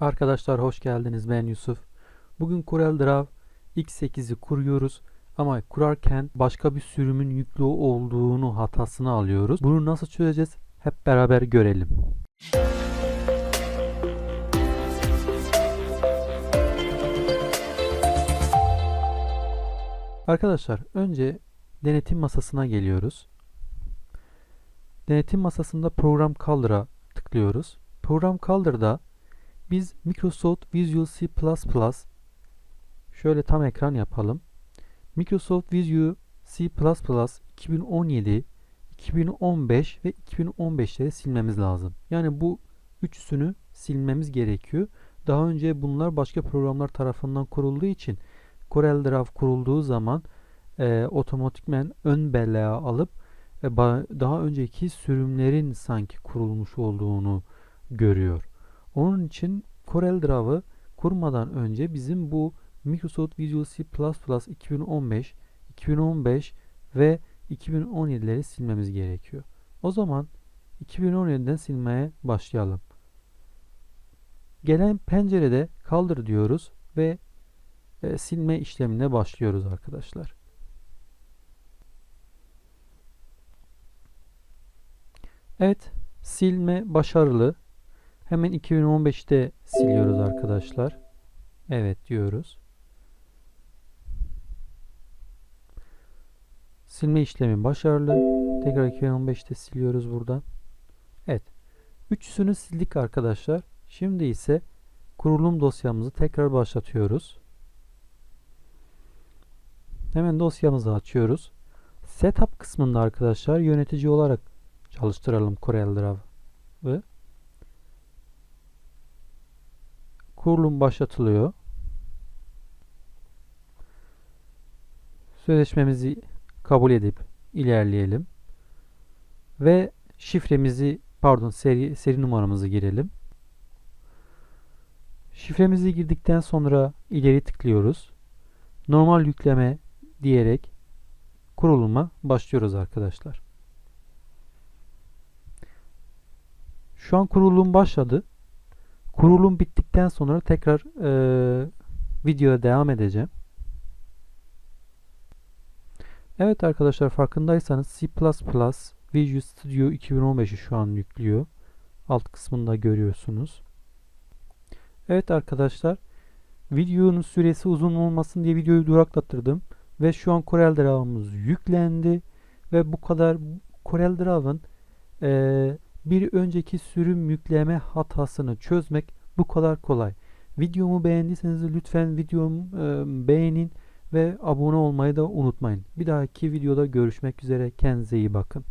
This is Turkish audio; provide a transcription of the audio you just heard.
Arkadaşlar hoş geldiniz. Ben Yusuf. Bugün CorelDRAW X8'i kuruyoruz ama kurarken başka bir sürümün yüklü olduğunu hatasını alıyoruz. Bunu nasıl çözeceğiz? Hep beraber görelim. Arkadaşlar önce denetim masasına geliyoruz. Denetim masasında Program Color'a tıklıyoruz. Program Color'da biz Microsoft Visual C++ şöyle tam ekran yapalım. Microsoft Visual C++ 2017, 2015 ve 2015'leri silmemiz lazım. Yani bu üçsünü silmemiz gerekiyor. Daha önce bunlar başka programlar tarafından kurulduğu için CorelDRAW kurulduğu zaman e, otomatikmen ön belleğe alıp e, daha önceki sürümlerin sanki kurulmuş olduğunu görüyor. Onun için CorelDRAW'ı kurmadan önce bizim bu Microsoft Visual C++ 2015, 2015 ve 2017'leri silmemiz gerekiyor. O zaman 2017'den silmeye başlayalım. Gelen pencerede kaldır diyoruz ve e, silme işlemine başlıyoruz arkadaşlar. Evet, silme başarılı. Hemen 2015'te siliyoruz arkadaşlar. Evet diyoruz. Silme işlemi başarılı. Tekrar 2015'te siliyoruz buradan. Evet. Üçüsünü sildik arkadaşlar. Şimdi ise kurulum dosyamızı tekrar başlatıyoruz. Hemen dosyamızı açıyoruz. Setup kısmında arkadaşlar yönetici olarak çalıştıralım CorelDRAW'ı. Kurulum başlatılıyor. Sözleşmemizi kabul edip ilerleyelim. Ve şifremizi pardon seri, seri numaramızı girelim. Şifremizi girdikten sonra ileri tıklıyoruz. Normal yükleme diyerek kuruluma başlıyoruz arkadaşlar. Şu an kurulum başladı. Kurulum bittikten sonra tekrar e, videoya devam edeceğim. Evet arkadaşlar farkındaysanız C++ Visual Studio 2015'i şu an yüklüyor. Alt kısmında görüyorsunuz. Evet arkadaşlar videonun süresi uzun olmasın diye videoyu duraklattırdım. Ve şu an CorelDRAW'ımız yüklendi. Ve bu kadar CorelDRAW'ın e, bir önceki sürüm yükleme hatasını çözmek bu kadar kolay. Videomu beğendiyseniz lütfen videomu e, beğenin ve abone olmayı da unutmayın. Bir dahaki videoda görüşmek üzere. Kendinize iyi bakın.